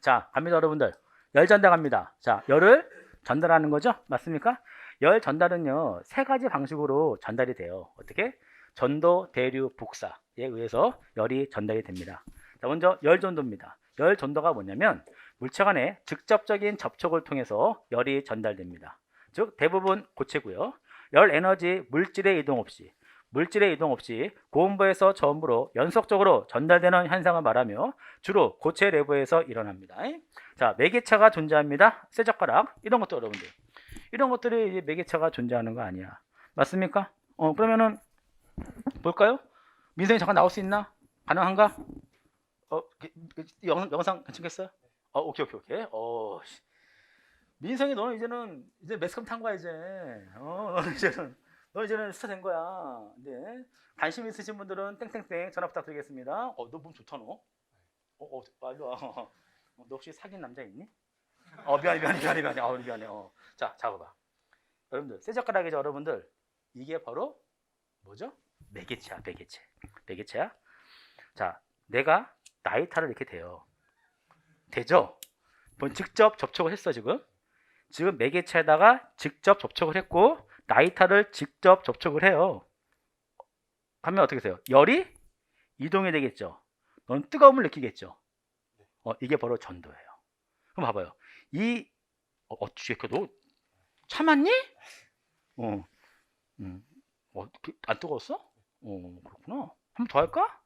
자, 갑니다, 여러분들. 열 전달 갑니다. 자, 열을 전달하는 거죠? 맞습니까? 열 전달은요, 세 가지 방식으로 전달이 돼요. 어떻게? 전도, 대류, 복사에 의해서 열이 전달이 됩니다. 자, 먼저 열 전도입니다. 열 전도가 뭐냐면 물체 간의 직접적인 접촉을 통해서 열이 전달됩니다. 즉 대부분 고체고요. 열 에너지 물질의 이동 없이 물질의 이동 없이 고온부에서 저온부로 연속적으로 전달되는 현상을 말하며 주로 고체 내부에서 일어납니다. 자, 매개차가 존재합니다. 쇠젓가락 이런 것도 여러분들 이런 것들이 이제 매개차가 존재하는 거 아니야. 맞습니까? 어 그러면은 볼까요? 민성이 잠깐 나올 수 있나? 가능한가? 어 영, 영상 괜찮겠어요? 어 오케이 오케이 오케이. 어 씨. 민성이 너는 이제는 이제 매스컴 탄 거야 이제. 어 이제는 너 이제는 스타 된 거야. 네. 관심 있으신 분들은 땡땡땡 전화 부탁드리겠습니다. 어 너 몸 좋다 너. 어, 어 빨리 와. 어, 너 혹시 사귄 남자 있니? 어 미안해 미안해 미안해 미안해. 어 미안해. 어. 자 잡아봐. 여러분들 쇠젓가락이죠 여러분들. 이게 바로 뭐죠? 매개체야 매개체. 매개체야. 자 내가 나이타를 이렇게 돼요. 되죠? 뭐 직접 접촉을 했어 지금. 지금 매개체에다가 직접 접촉을 했고 나이타를 직접 접촉을 해요. 하면 어떻게 돼요? 열이 이동이 되겠죠. 넌 뜨거움을 느끼겠죠. 어, 이게 바로 전도예요. 그럼 봐봐요. 이 어, 어찌 너 참았니? 어, 음, 어, 그, 안 뜨거웠어? 어, 그렇구나. 한 번 더 할까?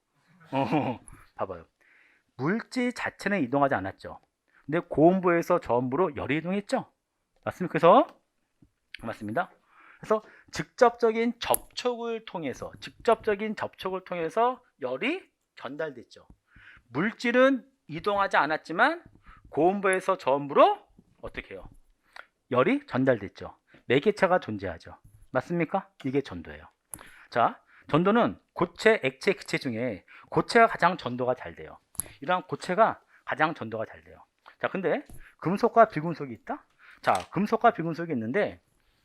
어, 봐봐요. 물질 자체는 이동하지 않았죠. 근데 고온부에서 저온부로 열이 이동했죠. 맞습니까? 그래서 맞습니다. 그래서 직접적인 접촉을 통해서 직접적인 접촉을 통해서 열이 전달됐죠. 물질은 이동하지 않았지만 고온부에서 저온부로 어떻게 해요? 열이 전달됐죠. 매개체가 존재하죠. 맞습니까? 이게 전도예요. 자, 전도는 고체, 액체, 기체 중에 고체가 가장 전도가 잘 돼요. 이러한 고체가 가장 전도가 잘 돼요. 자, 근데 금속과 비금속이 있다? 자, 금속과 비금속이 있는데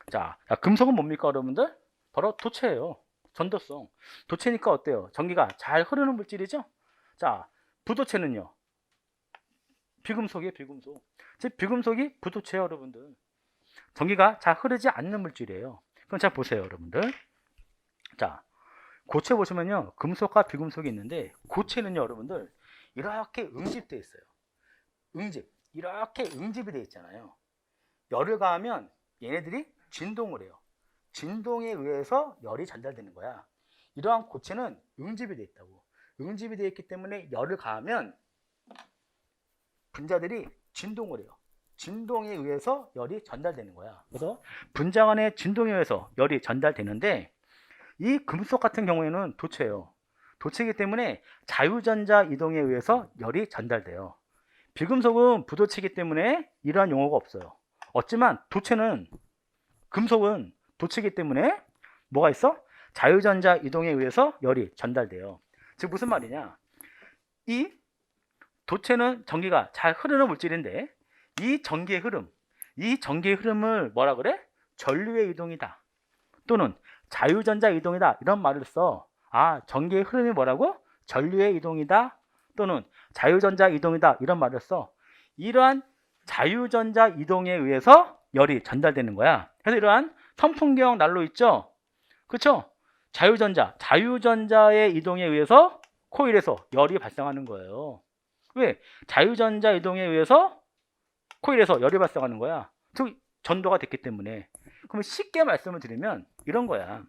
자, 자, 금속은 뭡니까, 여러분들? 바로 도체예요. 전도성. 도체니까 어때요? 전기가 잘 흐르는 물질이죠? 자, 부도체는요? 비금속이에요, 비금속. 즉, 비금속이 부도체예요, 여러분들. 전기가 잘 흐르지 않는 물질이에요. 그럼 잘 보세요, 여러분들. 자, 고체 보시면요, 금속과 비금속이 있는데, 고체는요, 여러분들, 이렇게 응집되어 있어요. 응집. 이렇게 응집이 되어 있잖아요. 열을 가하면 얘네들이 진동을 해요. 진동에 의해서 열이 전달되는 거야. 이러한 고체는 응집이 되어 있다고. 응집이 되어 있기 때문에 열을 가하면 분자들이 진동을 해요. 진동에 의해서 열이 전달되는 거야. 그래서 분자 간의 진동에 의해서 열이 전달되는데 이 금속 같은 경우에는 도체예요. 도체이기 때문에 자유전자 이동에 의해서 열이 전달돼요. 비금속은 부도체이기 때문에 이러한 용어가 없어요. 없지만 도체는 금속은 도체이기 때문에 뭐가 있어? 자유전자 이동에 의해서 열이 전달돼요. 즉 무슨 말이냐? 이 도체는 전기가 잘 흐르는 물질인데 이 전기의 흐름, 이 전기의 흐름을 뭐라 그래? 전류의 이동이다. 또는 자유전자 이동이다. 이런 말을 써. 아, 전기의 흐름이 뭐라고? 전류의 이동이다. 또는 자유전자 이동이다. 이런 말을 써. 이러한 자유전자 이동에 의해서 열이 전달되는 거야. 그래서 이러한 선풍경 난로 있죠? 그쵸? 자유전자, 자유전자의 이동에 의해서 코일에서 열이 발생하는 거예요. 왜? 자유전자 이동에 의해서 코일에서 열이 발생하는 거야. 즉, 전도가 됐기 때문에. 그럼 쉽게 말씀을 드리면 이런 거야.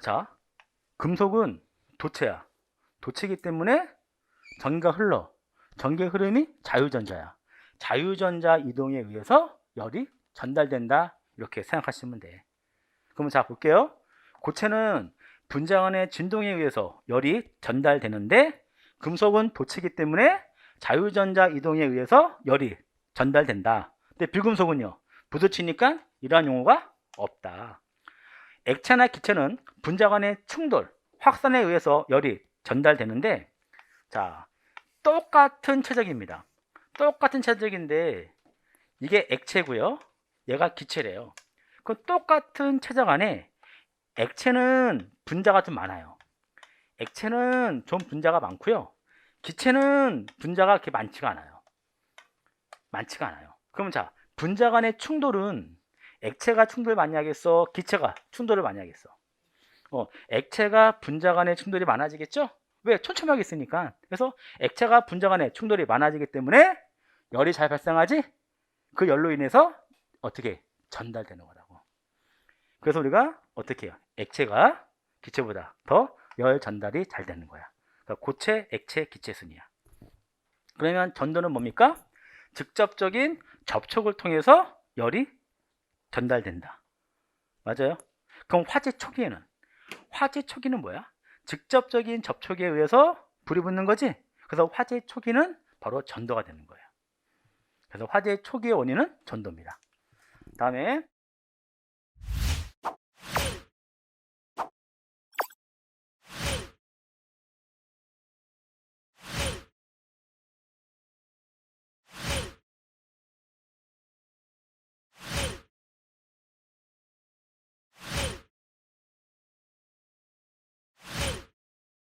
자, 금속은 도체야. 도체이기 때문에 전기가 흘러. 전기의 흐름이 자유전자야. 자유전자 이동에 의해서 열이 전달된다. 이렇게 생각하시면 돼. 그러면 자 볼게요. 고체는 분자 간의 진동에 의해서 열이 전달되는데 금속은 도체이기 때문에 자유전자 이동에 의해서 열이 전달된다. 근데 비금속은요. 부도치니까 이러한 용어가 없다. 액체나 기체는 분자 간의 충돌, 확산에 의해서 열이 전달되는데 자, 똑같은 체적입니다. 똑같은 체적인데 이게 액체고요. 얘가 기체래요. 그 똑같은 체적 안에 액체는 분자가 좀 많아요. 액체는 좀 분자가 많고요. 기체는 분자가 그렇게 많지가 않아요. 많지가 않아요. 그러면 자, 분자 간의 충돌은 액체가 충돌 많이 하겠어? 기체가 충돌을 많이 하겠어? 어, 액체가 분자 간의 충돌이 많아지겠죠? 왜? 촘촘하게 있으니까. 그래서 액체가 분자 간의 충돌이 많아지기 때문에 열이 잘 발생하지? 그 열로 인해서 어떻게 전달되는 거라고. 그래서 우리가 어떻게 해요? 액체가 기체보다 더 열 전달이 잘 되는 거야. 그러니까 고체, 액체, 기체 순이야. 그러면 전도는 뭡니까? 직접적인 접촉을 통해서 열이 전달된다. 맞아요? 그럼 화재 초기에는 화재 초기는 뭐야? 직접적인 접촉에 의해서 불이 붙는 거지. 그래서 화재 초기는 바로 전도가 되는 거예요. 그래서 화재 초기의 원인은 전도입니다. 다음에